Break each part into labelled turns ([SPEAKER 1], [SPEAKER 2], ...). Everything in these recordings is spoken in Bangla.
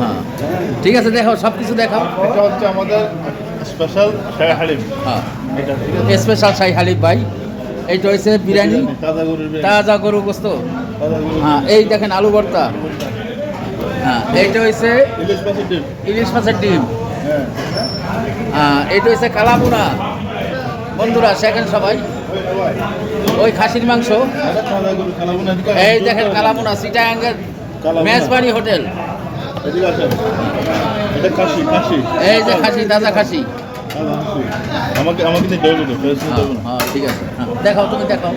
[SPEAKER 1] হ্যাঁ। ঠিক আছে দেখাও সব কিছু দেখাও।
[SPEAKER 2] এটা হচ্ছে আমাদের স্পেশাল শাহ হালিম।
[SPEAKER 1] হ্যাঁ।
[SPEAKER 2] এটা
[SPEAKER 1] স্পেশাল শাহি হালিফ ভাই। এইটা হয়েছে বিরিয়ানি।
[SPEAKER 2] তাজা
[SPEAKER 1] গরু গোস্ত। হ্যাঁ এই দেখেন আলু ভর্তা। হ্যাঁ এইটা হয়েছে
[SPEAKER 2] ইলিশ মাছের ডিম। হ্যাঁ।
[SPEAKER 1] হ্যাঁ এইটা হয়েছে কালাপুনা বন্ধুরা সেখানে সবাই। ওই খাসির মাংস। এই দেখেন কালাপুনা সিটাঙ্গের। মেজবানি হোটেল। এই যে খাসি তাজা খাসি।
[SPEAKER 2] আমাকে আমাকে
[SPEAKER 1] হ্যাঁ হ্যাঁ, ঠিক আছে। হ্যাঁ, দেখাও তুমি দেখাও।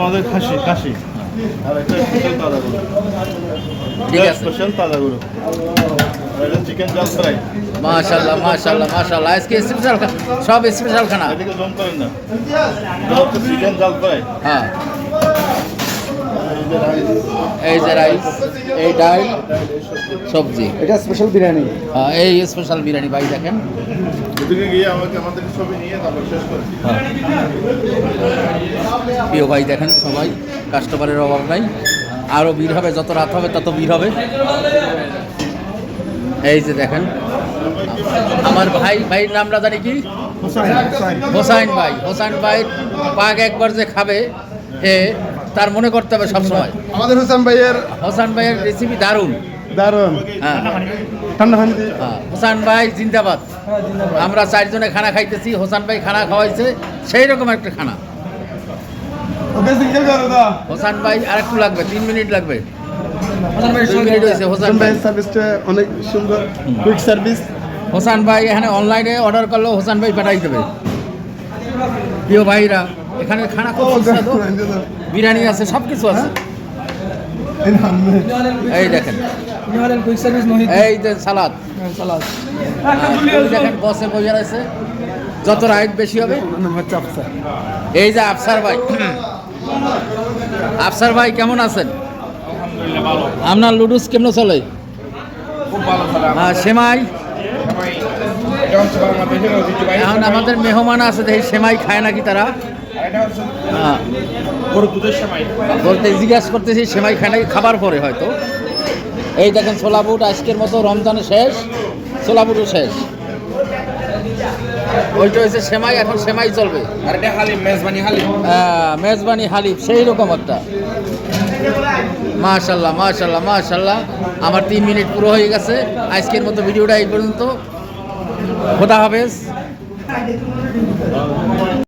[SPEAKER 2] আমাদের খাসি খাসি। আর স্পেশাল তাজা গরু
[SPEAKER 1] ঠিক আছে।
[SPEAKER 2] স্পেশাল তাজা গরু এটা চিকেন জাল ফ্রাই
[SPEAKER 1] মাশাল্লাহ মাশাল্লাহ মাশাল্লাহ আজকে স্পেশাল সব স্পেশাল খানা।
[SPEAKER 2] এদিকে জম করেন না চিকেন ফ্রাই
[SPEAKER 1] হ্যাঁ।
[SPEAKER 2] এই যে রাইস
[SPEAKER 1] এই ডাল সবজি।
[SPEAKER 3] এটা স্পেশাল বিরিয়ানি।
[SPEAKER 1] হ্যাঁ, এই স্পেশাল বিরিয়ানি ভাই দেখেন।
[SPEAKER 2] ওদিকে গিয়ে আমাকে আমাদের ছবি নিয়ে তারপর শেষ করছি।
[SPEAKER 1] প্রিয় ভাই দেখেন সবাই কাস্টমারের অভাব নাই। আরও ভিড় হবে যত রাত হবে তত ভিড় হবে। এই যে দেখেন আমার ভাই ভাইয়ের নামটা জানি কি? হোসাইন ভাই হোসাইন ভাই পাক একবার যে খাবে এ তার মনে করতে হবে সবসময়।
[SPEAKER 3] আমাদের হোসেন ভাইয়ের
[SPEAKER 1] হোসাইন ভাইয়ের রেসিপি দারুণ।
[SPEAKER 3] দারুণ।
[SPEAKER 1] হ্যাঁ।
[SPEAKER 3] ঠান্ডা পানি দিয়ে
[SPEAKER 1] হ্যাঁ, ভাই জিন্দাবাদ। আমরা চারজনে খানা খাইতেছি হোসান ভাই খানা খাওয়াইছে সেই রকম একটা খানা। হোসান ভাই আর একটু লাগবে তিন মিনিট লাগবে। দুই মিনিট হয়েছে হোসান
[SPEAKER 3] হোসেন
[SPEAKER 1] ভাই।
[SPEAKER 3] ভাইয়ের সার্ভিসটা অনেক সুন্দর কুইক সার্ভিস
[SPEAKER 1] হোসান ভাই এখানে অনলাইনে অর্ডার করলেও হোসান ভাই পাঠাই দেবে। প্রিয় ভাইরা এখানে খানা খুব সুস্বাদু বিরিয়ানি আছে সব কিছু আছে। এই দেখেন। এই যে সালাদ।
[SPEAKER 3] সালাদ
[SPEAKER 1] দেখেন বসে বসে আছে। যত রাইট বেশি হবে। এই যে আফসার ভাই। আফসার ভাই কেমন আছেন? আপনার লুডুস কেমন চলে? হ্যাঁ সেমাই? এখন আমাদের মেহমান আছে দেখি সেমাই খায় নাকি তারা? হ্যাঁ। বলতে জিজ্ঞাসা করতেছি সেমাই খায় নাকি? খাবার পরে হয়তো। এই দেখেন সোলাবুট আজকের মতো রমজানে শেষ। সোলাবুটও শেষ। ওইটা হয়েছে সেমাই এখন সেমাই চলবে।
[SPEAKER 4] আর এটা হালিম মেজবানি হালিম।
[SPEAKER 1] হ্যাঁ, মেজবানি সেই রকম একটা। মাশাল্লাহ মাশাল্লাহ মাশাল্লাহ। আমার তিন মিনিট পুরো হয়ে গেছে। আজকের মতো ভিডিওটা এই পর্যন্ত। খোদা হাফেজ।